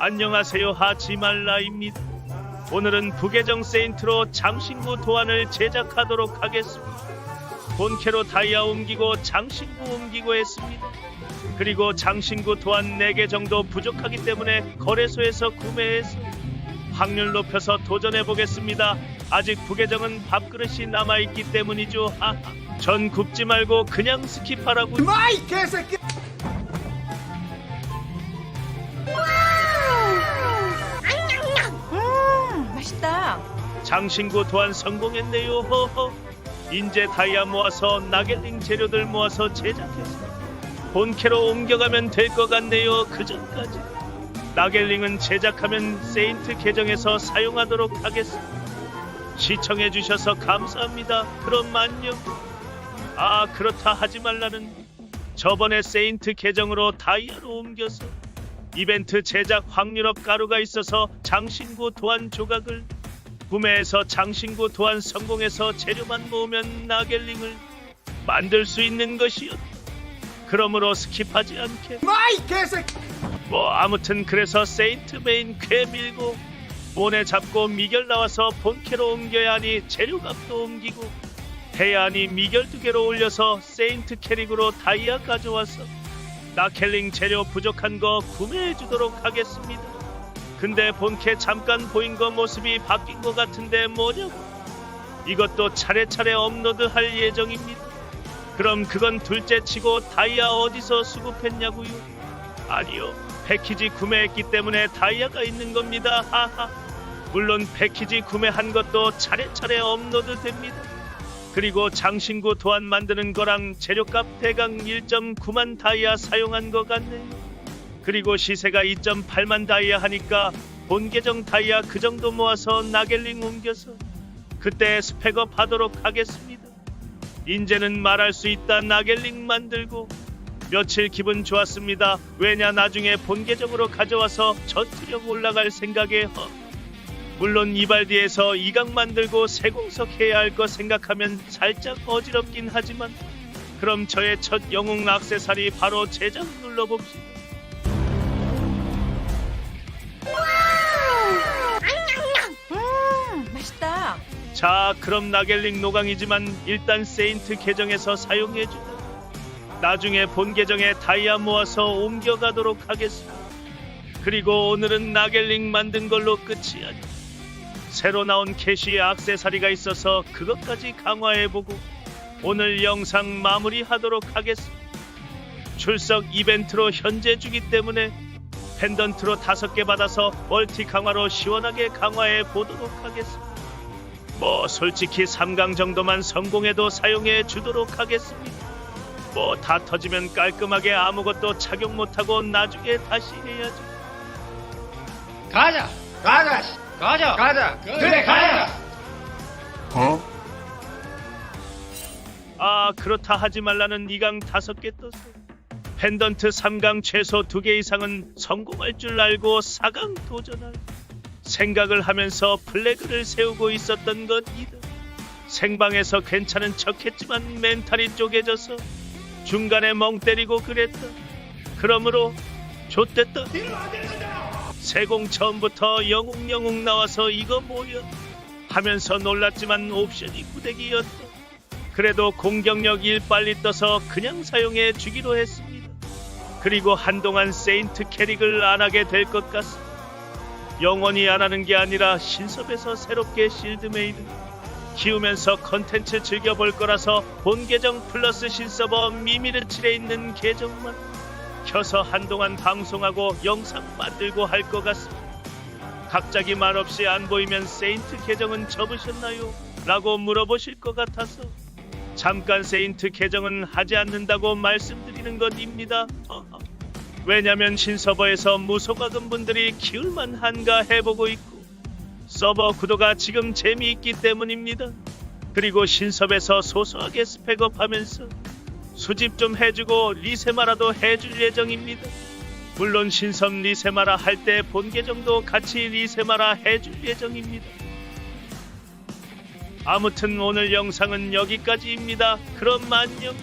안녕하세요 하지말라입니다. 오늘은 부계정 세인트로 장신구 도안을 제작하도록 하겠습니다. 본캐로 다이아 옮기고 장신구 옮기고 했습니다. 그리고 장신구 도안 4개 정도 부족하기 때문에 거래소에서 구매해서 확률 높여서 도전해 보겠습니다. 아직 부계정은 밥그릇이 남아있기 때문이죠. 하하. 전 굽지 말고 그냥 스킵하라고. 마이 개새끼! 장신구 도안 성공했네요. 허허. 인제 다이아 모아서 나겔링 재료들 모아서 제작해서 본캐로 옮겨가면 될 것 같네요. 그 전까지. 나겔링은 제작하면 세인트 계정에서 사용하도록 하겠습니다. 시청해 주셔서 감사합니다. 그럼 안녕. 아 그렇다 하지 말라는 저번에 세인트 계정으로 다이아로 옮겨서 이벤트 제작 확률업 가루가 있어서 장신구 도안 조각을 구매해서 장신구 도안 성공해서 재료만 모으면 나겔링을 만들 수 있는 것이었다. 그러므로 스킵하지 않게 마이 개새끼! 뭐 아무튼 그래서 세인트 메인 쾌 밀고 모네 잡고 미결 나와서 본캐로 옮겨야 하니 재료값도 옮기고 해야 하니 미결 두 개로 올려서 세인트 캐릭으로 다이아 가져와서 나켈링 재료 부족한 거 구매해 주도록 하겠습니다. 근데 본캐 잠깐 보인 거 모습이 바뀐 거 같은데 뭐냐고 이것도 차례차례 업로드 할 예정입니다. 그럼 그건 둘째 치고 다이아 어디서 수급했냐고요? 아니요. 패키지 구매했기 때문에 다이아가 있는 겁니다. 하하. 물론 패키지 구매한 것도 차례차례 업로드 됩니다. 그리고 장신구 도안 만드는 거랑 재료값 대강 1.9만 다이아 사용한 것 같네요. 그리고 시세가 2.8만 다이아 하니까 본 계정 다이아 그 정도 모아서 나겔링 옮겨서 그때 스펙업 하도록 하겠습니다. 인제는 말할 수 있다 나겔링 만들고 며칠 기분 좋았습니다. 왜냐 나중에 본 계정으로 가져와서 전투력 올라갈 생각에 허. 물론 이발디에서 이강 만들고 세공석 해야 할 거 생각하면 살짝 어지럽긴 하지만 그럼 저의 첫 영웅 악세사리 바로 제작 눌러봅시다. 자 그럼 나겔링 노강이지만 일단 세인트 계정에서 사용해주다. 나중에 본 계정에 다이아 모아서 옮겨가도록 하겠습니다. 그리고 오늘은 나겔링 만든 걸로 끝이 아니. 새로 나온 캐시의 악세사리가 있어서 그것까지 강화해보고 오늘 영상 마무리하도록 하겠습니다. 출석 이벤트로 현재 주기 때문에 펜던트로 다섯 개 받아서 멀티 강화로 시원하게 강화해 보도록 하겠습니다. 뭐 솔직히 3강 정도만 성공해도 사용해 주도록 하겠습니다. 뭐 다 터지면 깔끔하게 아무것도 착용 못하고 나중에 다시 해야죠. 가자 가자 씨. 가자 가자 그래 가자 아 그렇다 하지 말라는 2강 다섯 개 떴어. 펜던트 3강 최소 2개 이상은 성공할 줄 알고 4강 도전할 생각을 하면서 플래그를 세우고 있었던 것이다. 생방에서 괜찮은 척했지만 멘탈이 쪼개져서 중간에 멍 때리고 그랬다. 그러므로 좆됐다. 세공 처음부터 영웅 영웅 나와서 이거 뭐야 하면서 놀랐지만 옵션이 구대기였다. 그래도 공격력 1 빨리 떠서 그냥 사용해 주기로 했습니다. 그리고 한동안 세인트 캐릭을 안 하게 될 것 같습니다. 영원히 안 하는 게 아니라 신섭에서 새롭게 실드메이드 키우면서 컨텐츠 즐겨볼 거라서 본 계정 플러스 신서버 미미르칠에 있는 계정만 켜서 한동안 방송하고 영상 만들고 할 것 같습니다. 갑자기 말없이 안 보이면 세인트 계정은 접으셨나요? 라고 물어보실 것 같아서 잠깐 세인트 계정은 하지 않는다고 말씀드리는 것입니다. 왜냐면 신서버에서 무소가금 분들이 키울만 한가 해보고 있고 서버 구도가 지금 재미있기 때문입니다. 그리고 신섭에서 소소하게 스펙업 하면서 수집 좀 해주고 리세마라도 해줄 예정입니다. 물론 신섭 리세마라 할 때 본 계정도 같이 리세마라 해줄 예정입니다. 아무튼 오늘 영상은 여기까지입니다. 그럼 안녕.